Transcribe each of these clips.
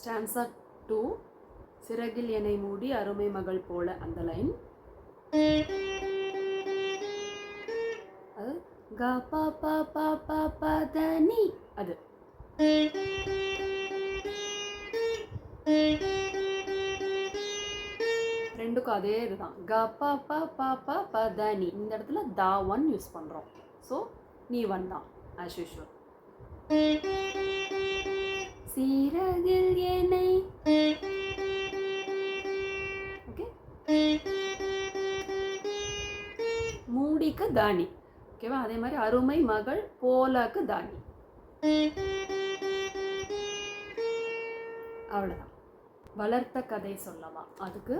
Stanza two. சிறகில் என்னை மூடி அருமை மகள் போல அந்த லைன். அது க ப பா ப ப அது. ரெண்டுக்கும் அதே இதுதான். க ப ப ப ப ப த நீ. இந்த இடத்துல தா ஒன் யூஸ் பண்ணுறோம் ஸோ நீ ஒன் தான் ஆஸ் யூஷுவல் சீரகில் என்னை. ஓகே மூடிக்கு தானி. ஓகேவா அதே மாதிரி அருமை மகள் போலக்கு தானி. அவ்வளோதான் வளர்த்த கதை சொல்லவா? அதுக்கு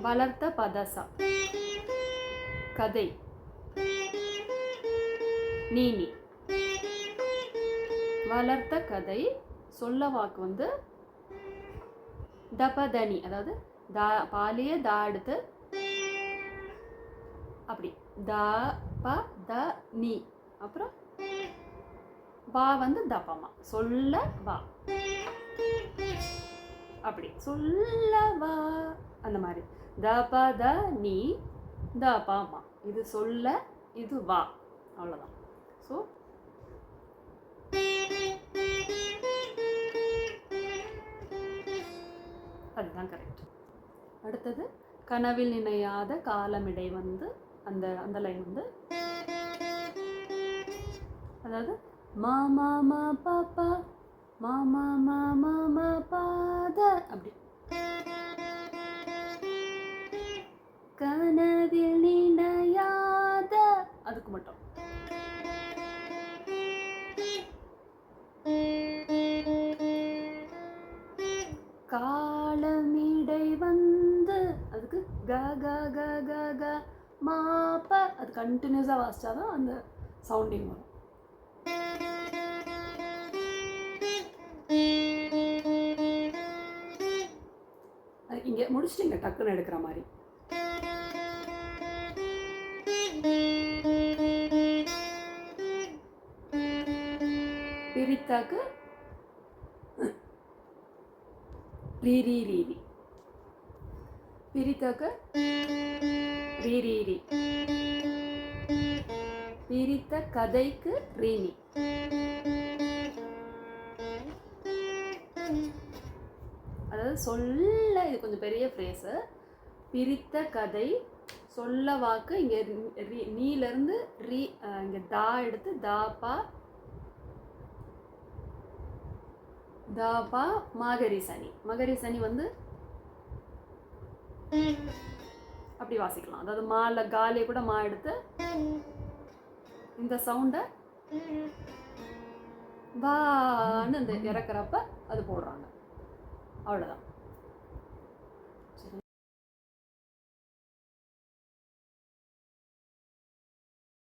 வளர்த்த பதசா. கதை. நீனி வளர்த்த கதை சொல்ல வாக்கு வந்து தபதனி அதாவது தா பாலிய தா எடுத்து அப்படி. த ப த நீ. அப்புறம் வா வந்து தப்பமா சொல்ல வா. அப்படி. சொல்ல வா. அந்த மாதிரி. த ப த நீ த பாமா இது சொல்ல இது வா. அவ்வளோதான் ஸோ அதுதான் கரெக்ட் அடுத்தது கனவில் நினையாத காலமிடை வந்து அந்த அந்த லைன் வந்து அதாவது மா மா மா மாமா மா மா மா மா மா பாத அப்படி. காலமிடை வந்து அதுக்கு க க க க க மாப்ப அது கண்டினியூஸாக வாசிச்சாதான் அந்த சவுண்டிங் வரும். அது இங்கே டக்குன்னு எடுக்கிற மாதிரி. பிரித்தாக்கு ரீ ரீ ரீ ரீ ரீ ரீ ரீ பிரித்த கதைக்கு ரீனி அதாவது சொல்ல இது கொஞ்சம் பெரிய ஃப்ரேஸு பிரித்த கதை சொல்ல வாக்கு இங்கே நீலேருந்து ரீ இங்கே தா எடுத்து தா பா தாபா மகரி சனி. மகரி சனி வந்து அப்படி வாசிக்கலாம். அதாவது மால காலியை கூட மா எடுத்து இந்த சவுண்டை வான்னு இந்த இறக்குறப்ப அது போடுறாங்க. அவ்வளோதான்